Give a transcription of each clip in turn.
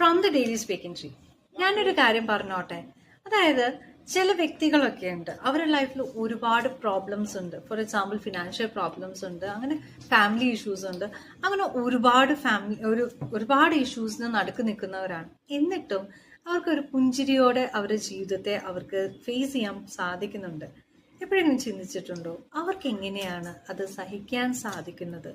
From the daily speaking tree ഞാനൊരു കാര്യം പറഞ്ഞോട്ടെ? അതായത് ചില വ്യക്തികളൊക്കെ ഉണ്ട്. അവരുടെ ലൈഫിൽ ഒരുപാട് പ്രോബ്ലംസ് ഉണ്ട്. ഫോർ എക്സാമ്പിൾ ഫിനാൻഷ്യൽ പ്രോബ്ലംസ് ഉണ്ട്. അങ്ങനെ ഫാമിലി ഇഷ്യൂസ് ഉണ്ട്. അങ്ങനെ ഒരുപാട് ഫാമിലി ഒരു ഒരുപാട് ഇഷ്യൂസിന് നടുക്ക് നിൽക്കുന്നവരാണ്. എന്നിട്ടും അവർക്ക് ഒരു പുഞ്ചിരിയോടെ അവരുടെ ജീവിതത്തെ അവർക്ക് ഫേസ് ചെയ്യാൻ സാധിക്കുന്നുണ്ട്. എപ്പോഴെങ്കിലും ചിന്തിച്ചിട്ടുണ്ടോ? അവർക്ക് എങ്ങനെയാണ് അത് സഹിക്കാൻ സാധിക്കുന്നത്?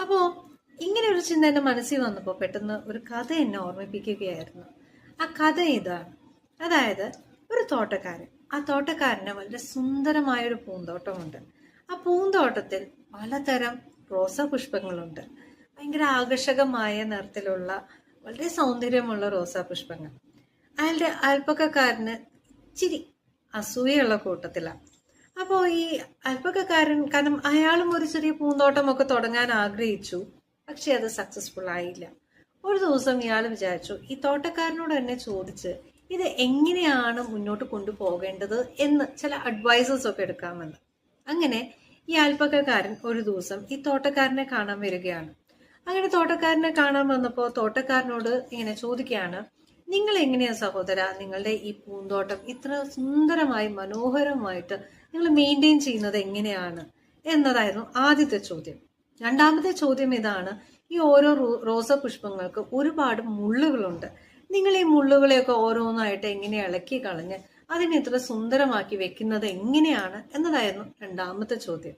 അപ്പോ ഇങ്ങനെ ഒരു ചിന്ത എന്റെ മനസ്സിൽ വന്നപ്പോൾ പെട്ടെന്ന് ഒരു കഥ എന്നെ ഓർമ്മിപ്പിക്കുകയായിരുന്നു. ആ കഥ ഇതാണ് അതായത് ഒരു തോട്ടക്കാരൻ. ആ തോട്ടക്കാരന് വളരെ സുന്ദരമായൊരു പൂന്തോട്ടമുണ്ട്. ആ പൂന്തോട്ടത്തിൽ പലതരം റോസാ പുഷ്പങ്ങളുണ്ട് ഭയങ്കര ആകർഷകമായ നിറത്തിലുള്ള വളരെ സൗന്ദര്യമുള്ള റോസാ പുഷ്പങ്ങൾ അയാളുടെ അയൽപ്പക്കക്കാരന് ഇച്ചിരി അസൂയുള്ള കൂട്ടത്തിലാണ് അപ്പോൾ ഈ അല്പകക്കാരൻ കാരണം അയാളും ഒരു ചെറിയ പൂന്തോട്ടമൊക്കെ തുടങ്ങാൻ ആഗ്രഹിച്ചു. പക്ഷെ അത് സക്സസ്ഫുൾ ആയില്ല. ഒരു ദിവസം ഇയാൾ വിചാരിച്ചു ഈ തോട്ടക്കാരനോട് തന്നെ ചോദിച്ച് ഇത് എങ്ങനെയാണ് മുന്നോട്ട് കൊണ്ടുപോകേണ്ടത് എന്ന് ചില അഡ്വൈസസ് ഒക്കെ എടുക്കാമെന്ന് അങ്ങനെ ഈ അൽപ്പക്കാരൻ ഒരു ദിവസം ഈ തോട്ടക്കാരനെ കാണാൻ വരികയാണ്. അങ്ങനെ തോട്ടക്കാരനെ കാണാൻ വന്നപ്പോൾ തോട്ടക്കാരനോട് ഇങ്ങനെ ചോദിക്കുകയാണ് നിങ്ങൾ എങ്ങനെയാ സഹോദര? നിങ്ങളുടെ ഈ പൂന്തോട്ടം ഇത്ര സുന്ദരമായി മനോഹരമായിട്ട് നിങ്ങൾ മെയിന്റെയിൻ ചെയ്യുന്നത് എങ്ങനെയാണ്? എന്നതായിരുന്നു ആദ്യത്തെ ചോദ്യം. രണ്ടാമത്തെ ചോദ്യം ഇതാണ്. ഈ ഓരോ റോസ പുഷ്പങ്ങൾക്ക് ഒരുപാട് മുള്ളുകളുണ്ട്. നിങ്ങൾ ഈ മുള്ളുകളെയൊക്കെ ഓരോന്നായിട്ട് എങ്ങനെ ഇളക്കി കളഞ്ഞ് അതിനെ ഇത്ര സുന്ദരമാക്കി വെക്കുന്നത് എങ്ങനെയാണ് എന്നതായിരുന്നു രണ്ടാമത്തെ ചോദ്യം.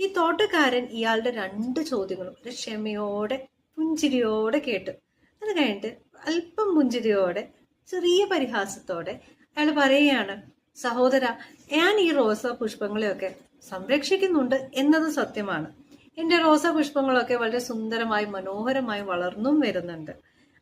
ഈ തോട്ടക്കാരൻ ഇയാളുടെ രണ്ട് ചോദ്യങ്ങളും ഒരു ക്ഷമയോടെ പുഞ്ചിരിയോടെ കേട്ടു. അത് കഴിഞ്ഞിട്ട് അല്പം പുഞ്ചിരിയോടെ ചെറിയ പരിഹാസത്തോടെ അയാൾ പറയുകയാണ് സഹോദര ഞാൻ ഈ റോസാ പുഷ്പങ്ങളെയൊക്കെ സംരക്ഷിക്കുന്നുണ്ട് എന്നത് സത്യമാണ്. എന്റെ റോസാ പുഷ്പങ്ങളൊക്കെ വളരെ സുന്ദരമായി മനോഹരമായി വളർന്നും വരുന്നുണ്ട്.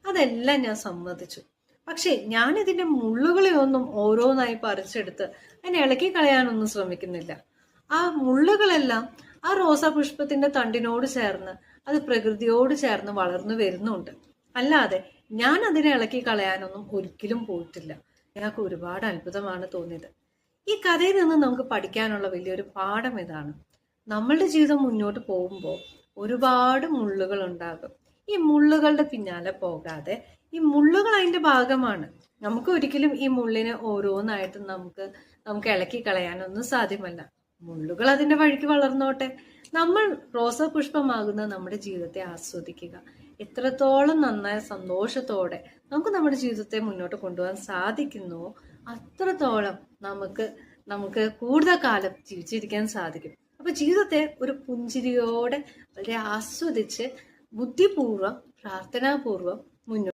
അതെല്ലാം ഞാൻ സമ്മതിച്ചു. പക്ഷേ ഞാൻ ഇതിന്റെ മുള്ളുകളെ ഒന്നും ഓരോന്നായി പറിച്ചെടുത്ത് അതിനെ ഇളക്കി കളയാനൊന്നും ശ്രമിക്കുന്നില്ല. ആ മുള്ളുകളെല്ലാം ആ റോസാ പുഷ്പത്തിന്റെ തണ്ടിനോട് ചേർന്ന് അത് പ്രകൃതിയോട് ചേർന്ന് വളർന്നു വരുന്നുണ്ട്. അല്ലാതെ ഞാൻ അതിനെ ഇളക്കി കളയാനൊന്നും ഒരിക്കലും പോയിട്ടില്ല. ഞങ്ങൾക്ക് ഒരുപാട് അത്ഭുതമാണ് തോന്നിയത്. ഈ കഥയിൽ നിന്ന് നമുക്ക് പഠിക്കാനുള്ള വലിയൊരു പാഠം ഇതാണ്. നമ്മളുടെ ജീവിതം മുന്നോട്ട് പോകുമ്പോൾ ഒരുപാട് മുള്ളുകൾ ഉണ്ടാകും. ഈ മുള്ളുകളുടെ പിന്നാലെ പോകാതെ ഈ മുള്ളുകൾ അതിന്റെ ഭാഗമാണ്. നമുക്ക് ഒരിക്കലും ഈ മുള്ളിനെ ഓരോന്നായിട്ട് നമുക്ക് നമുക്ക് ഇളക്കി കളയാനൊന്നും സാധ്യമല്ല. മുള്ളുകൾ അതിന്റെ വഴിക്ക് വളർന്നോട്ടെ. നമ്മൾ റോസാ പുഷ്പമാകുന്ന നമ്മുടെ ജീവിതത്തെ ആസ്വദിക്കുക. എത്രത്തോളം നന്നായ സന്തോഷത്തോടെ നമുക്ക് നമ്മുടെ ജീവിതത്തെ മുന്നോട്ട് കൊണ്ടുപോകാൻ സാധിക്കുന്നുവോ അത്രത്തോളം നമുക്ക് നമുക്ക് കൂടുതൽ കാലം ജീവിച്ചിരിക്കാൻ സാധിക്കും. അപ്പൊ ജീവിതത്തെ ഒരു പുഞ്ചിരിയോടെ വളരെ ആസ്വദിച്ച് ബുദ്ധിപൂർവം പ്രാർത്ഥനാപൂർവം മുന്നോട്ട്